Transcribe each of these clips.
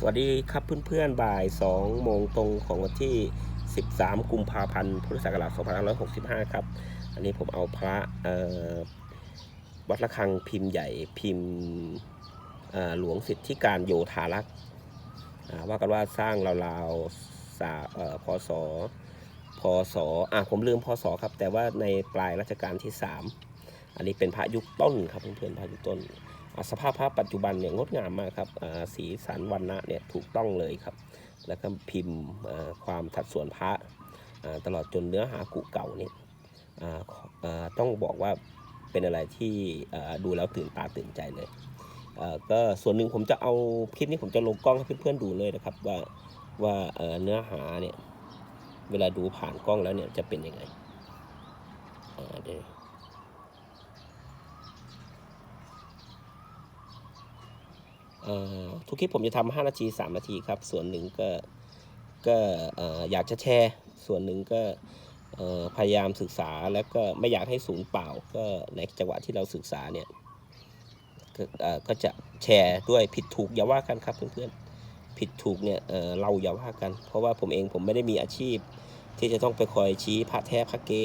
สวัสดีครับเพื่อนๆบ่าย2โมงตรงของวันที่ 13 กุมภาพันธ์พุทธศักราช2565 ครับ อันนี้ผมเอาพระวัดระฆังพิมพ์ใหญ่พิมพ์หลวงสิทธิการโยธารักษ์ว่ากันว่าสร้างราวๆสาเอ่อพศพศอะผมลืมพศครับ แต่ว่าในปลายรัชกาลที่ 3 อันนี้เป็นพระยุคต้นครับเพื่อนๆพระยุคต้นอ่าสภาพพระปัจจุบันเนี่ยงดงามมากครับสีสันวันนะเนี่ยถูกต้องเลยครับ แล้วก็พิมพ์ความทัดส่วนพระตลอดจนเนื้อหากุเก่าเนี่ยต้องบอกว่าเป็นอะไรที่ดูแล้วตื่นตาตื่นใจเลยก็ส่วนหนึ่งผมจะเอาคลิปนี้ผมจะลงกล้องให้เพื่อนๆดูเลยนะครับว่าว่าเนื้อหาเนี่ยเวลาดูผ่านกล้องแล้วเนี่ยจะเป็นยังไงเดี๋ยว เอ่อ ทุกคลิปผมจะทำ5นาที3นาทีครับ ส่วนหนึ่งก็ก็อยากจะแชร์ ส่วนหนึ่งก็พยายามศึกษาแล้วก็ไม่อยากให้ศูนย์เปล่า ก็ในจังหวะที่เราศึกษาเนี่ยก็จะแชร์ด้วยผิดถูกอย่าว่ากันครับเพื่อนๆผิดถูกเนี่ยเเราอย่าว่ากัน เพราะว่าผมเองผมไม่ได้มีอาชีพ ที่จะต้องไปคอยชี้พระแท้พระเก๊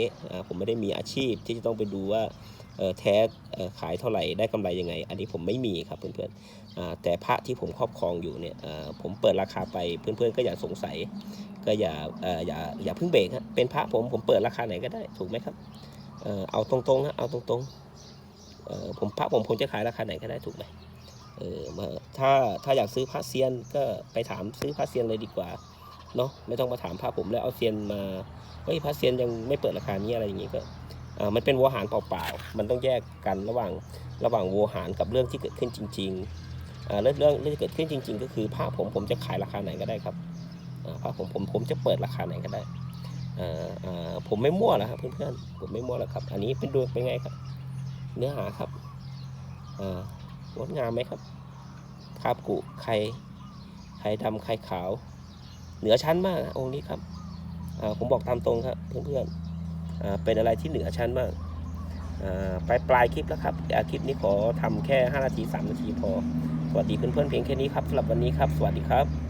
ผมไม่ได้มีอาชีพที่จะต้องไปดูว่า แท้ขายเท่าไหร่ได้กำไรยังไง อันนี้ผมไม่มีครับเพื่อนๆแต่พระที่ผมครอบครองอยู่เนี่ยผมเปิดราคาไปเพื่อนๆก็อย่าสงสัย ก็อย่าอย่าอย่าเพิ่งเบรกฮะเป็นพระผมผมเปิดราคาไหนก็ได้ถูกไหมครับเอาตรงๆฮะเอาตรงๆผมพระผมผมจะขายราคาไหนก็ได้ถูกไหมเออมาถ้าถ้าอยากซื้อพระเซียนก็ไปถามซื้อพระเซียนเลยดีกว่าเนาะไม่ต้องมาถามพระผมแล้วเอาเซียนมาเฮ้ยพระเซียนยังไม่เปิดราคานี้อะไรอย่างงี้ก็ มันเป็นวัวหารเปล่าๆ มันต้องแยกกันระหว่างระหว่างวัวหารกับเรื่องที่เกิดขึ้นจริงๆเรื่องเรื่องที่เกิดขึ้นจริง ๆ ก็คือผ้าผมผมจะขายราคาไหนก็ได้ครับผ้าผมผมผมจะเปิดราคาไหนก็ได้ผมไม่มั่วแล้วครับเพื่อนๆผมไม่มั่วแล้วครับ อันนี้เป็นดูเป็นไงครับ เนื้อหาครับงดงามไหมครับคาบกุไข่ไข่ดำไข่ขาว เหนือชั้นมากนะองค์นี้ครับผมบอกตามตรงครับเพื่อนๆ เป็นอะไรที่เหนือชั้นมากปลายปลายคลิปแล้วครับอาคลิปนี้ขอทำแค่ 5 นาที 3 นาทีพอ สวัสดีเพื่อนๆเพียงแค่นี้ครับสำหรับวันนี้ครับ สวัสดีครับ